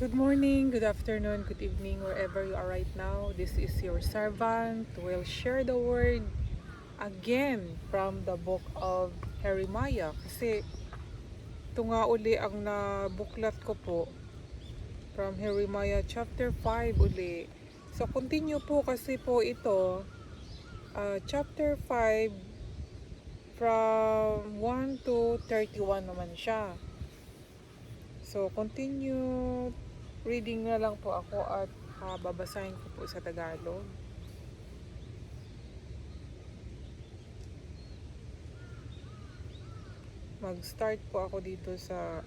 Good morning, good afternoon, good evening, wherever you are right now. This is your servant will share the word again from the book of Jeremiah. Kasi ito nga uli ang nabuklat ko po from Jeremiah chapter 5 uli. So continue po kasi po ito uh, chapter 5 from 1 to 31 naman siya. So, continue reading na lang po ako at uh, babasahin ko po sa Tagalog. Mag-start po ako dito sa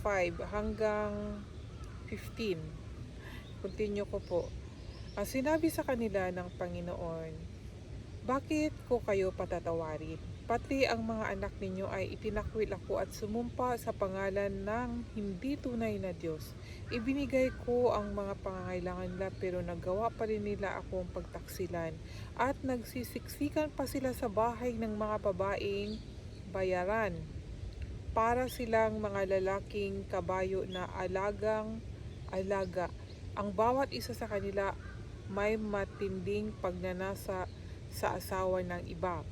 5 hanggang 15. Continue ko po. Ang sinabi sa kanila ng Panginoon, Bakit ko kayo patatawarin? Pati ang mga anak ninyo ay itinakwil ako at sumumpa sa pangalan ng hindi tunay na Diyos. Ibinigay ko ang mga pangangailangan nila pero nagawa pa rin nila akong pagtaksilan at nagsisiksikan pa sila sa bahay ng mga babaeng bayaran para silang mga lalaking kabayo na alagang alaga. Ang bawat isa sa kanila may matinding pagnanasa sa asawa ng iba.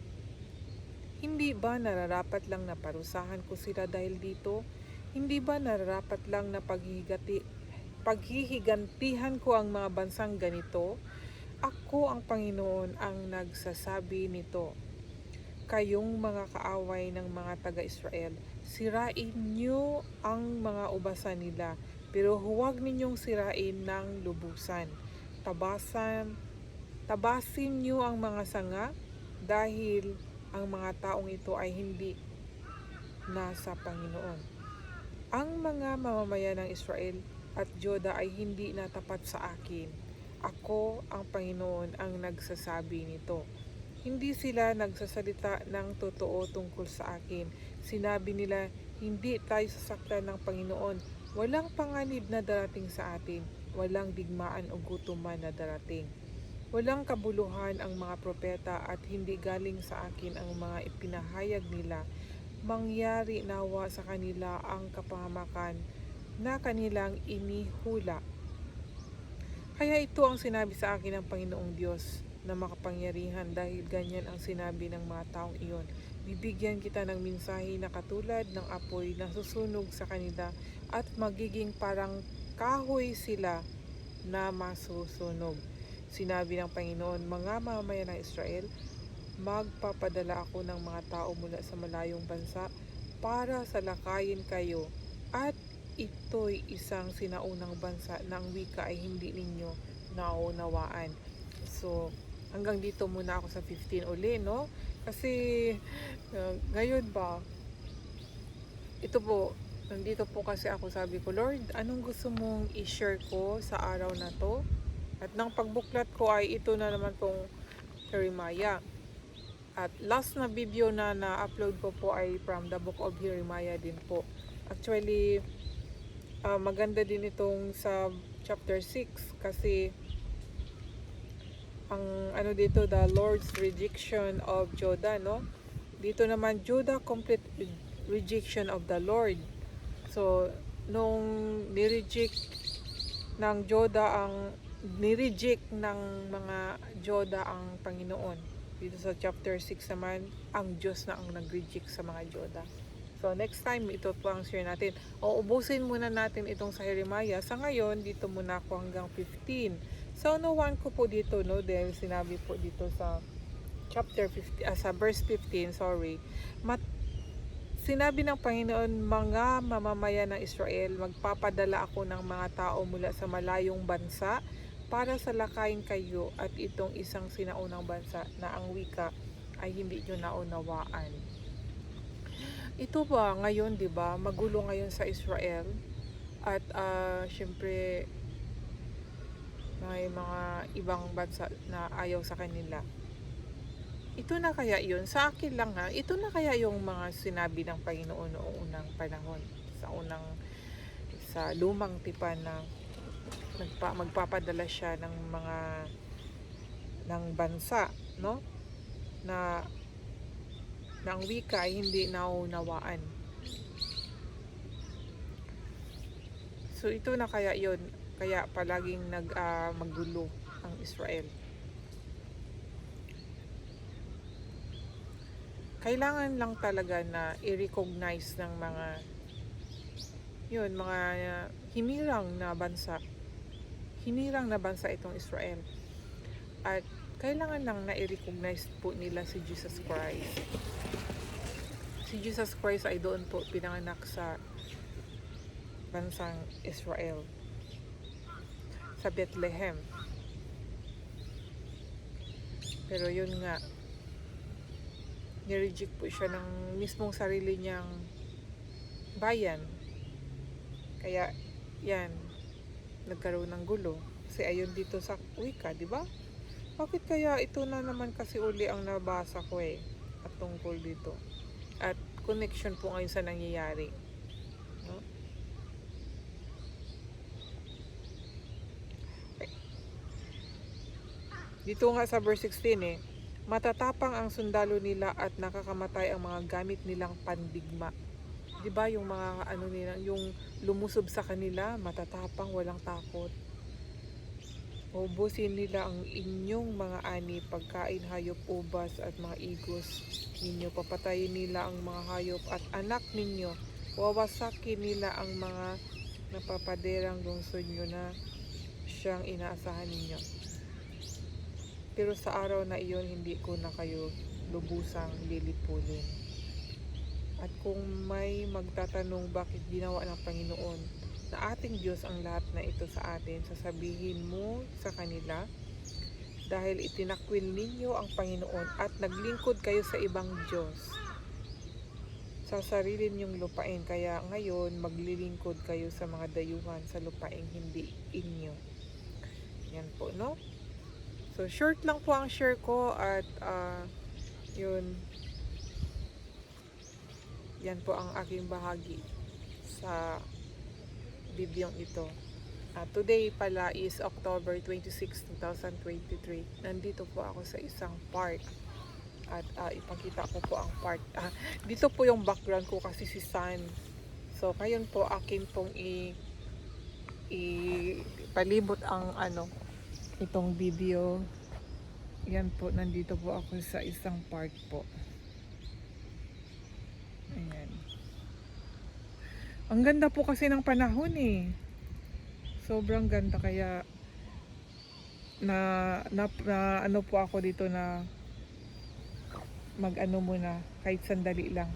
Hindi ba nararapat lang na parusahan ko sila dahil dito? Hindi ba nararapat lang na paghihigati, paghihigantihan ko ang mga bansang ganito? Ako ang Panginoon ang nagsasabi nito. Kayong mga kaaway ng mga taga-Israel, sirain niyo ang mga ubasan nila, pero huwag ninyong sirain ng lubusan. Tabasan, tabasin niyo ang mga sanga dahil ang mga taong ito ay hindi nasa Panginoon. Ang mga mamamayan ng Israel at Joda ay hindi natapat sa akin. Ako ang Panginoon ang nagsasabi nito. Hindi sila nagsasalita ng totoo tungkol sa akin. Sinabi nila, hindi tayo sasaktan ng Panginoon. Walang panganib na darating sa atin. Walang digmaan o gutuman na darating. Walang kabuluhan ang mga propeta at hindi galing sa akin ang mga ipinahayag nila. Mangyari nawa sa kanila ang kapahamakan na kanilang inihula. Kaya ito ang sinabi sa akin ng Panginoong Diyos na makapangyarihan dahil ganyan ang sinabi ng mga taong iyon. Bibigyan kita ng minsahe na katulad ng apoy na susunog sa kanila at magiging parang kahoy sila na masusunog. Sinabi ng Panginoon, mga mamamayan ng Israel, magpapadala ako ng mga tao mula sa malayong bansa para salakayin kayo at ito'y isang sinaunang bansa na ang wika ay hindi ninyo naunawaan. So, hanggang dito muna ako sa 15 uli, no? Kasi, uh, ngayon ba, ito po, nandito po kasi ako sabi ko, Lord, anong gusto mong i-share ko sa araw na to? At nang pagbuklat ko ay ito na naman pong Jeremiah. At last na video na na-upload ko po ay from the book of Jeremiah din po. Actually, uh, maganda din itong sa chapter 6 kasi ang ano dito the Lord's rejection of Judah no dito naman Judah complete rejection of the Lord so nung nireject ng Judah ang nireject ng mga Judah ang Panginoon dito sa chapter 6 naman ang Diyos na ang nag-reject sa mga Judah So next time ito po ang share natin. O ubusin muna natin itong sa Jeremiah. Sa ngayon dito muna ako hanggang 15. So nawan ko po dito no dahil sinabi po dito sa chapter 50 uh, sa verse 15, sorry. Mat Sinabi ng Panginoon, mga mamamayan ng Israel, magpapadala ako ng mga tao mula sa malayong bansa para salakayin kayo at itong isang sinaunang bansa na ang wika ay hindi nyo naunawaan. Ito ba ngayon, 'di ba? Magulo ngayon sa Israel at uh, syempre may mga ibang bansa na ayaw sa kanila. Ito na kaya 'yun sa akin lang ha. Ito na kaya yung mga sinabi ng Panginoon noong unang panahon sa unang sa lumang tipan na nagpa, magpapadala siya ng mga ng bansa, no? Na ang wika ay hindi naunawaan. So ito na kaya yon kaya palaging nag ah, magulo ang Israel. Kailangan lang talaga na i-recognize ng mga yun, mga uh, hinirang na bansa. Hinirang na bansa itong Israel. At kailangan lang na i-recognize po nila si Jesus Christ. Si Jesus Christ ay doon po pinanganak sa bansang Israel sa Bethlehem. Pero yun nga, nireject po siya ng mismong sarili niyang bayan. Kaya, yan, nagkaroon ng gulo. Kasi ayon dito sa wika, di ba? Bakit kaya ito na naman kasi uli ang nabasa ko eh, at tungkol dito. At connection po ngayon sa nangyayari. No? Dito nga sa verse 16 eh, matatapang ang sundalo nila at nakakamatay ang mga gamit nilang pandigma. 'Di ba yung mga ano nila, yung lumusob sa kanila, matatapang, walang takot. Ubusin nila ang inyong mga ani, pagkain, hayop, ubas at mga igos ninyo. Papatayin nila ang mga hayop at anak ninyo. Wawasakin nila ang mga napapaderang lungsod nyo na siyang inaasahan ninyo. Pero sa araw na iyon, hindi ko na kayo lubusang lilipunin. At kung may magtatanong bakit ginawa ng Panginoon na ating Diyos ang lahat na ito sa atin, sasabihin mo sa kanila, dahil itinakwil ninyo ang Panginoon at naglingkod kayo sa ibang Diyos sa sarili ninyong lupain. Kaya ngayon, maglilingkod kayo sa mga dayuhan sa lupain hindi inyo. Yan po, no? So, short lang po ang share ko at ah, yun, yan po ang aking bahagi sa bidyong ito. Ah, today pala is October 26, 2023. Nandito po ako sa isang park at ah, ipakita ko po ang park. Ah, dito po yung background ko kasi si Sun. So, ngayon po akin pong i ipalibot ang ano itong video. Yan po, nandito po ako sa isang park po. Ayan. Ang ganda po kasi ng panahon eh. Sobrang ganda kaya na, na, na ano po ako dito na mag ano muna kahit sandali lang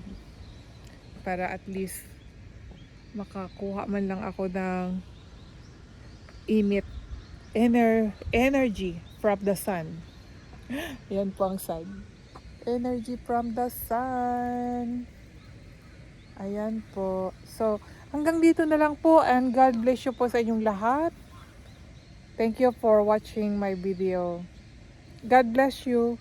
para at least makakuha man lang ako ng init ener, energy from the sun yan po ang sun energy from the sun Ayan po. So, hanggang dito na lang po and God bless you po sa inyong lahat. Thank you for watching my video. God bless you.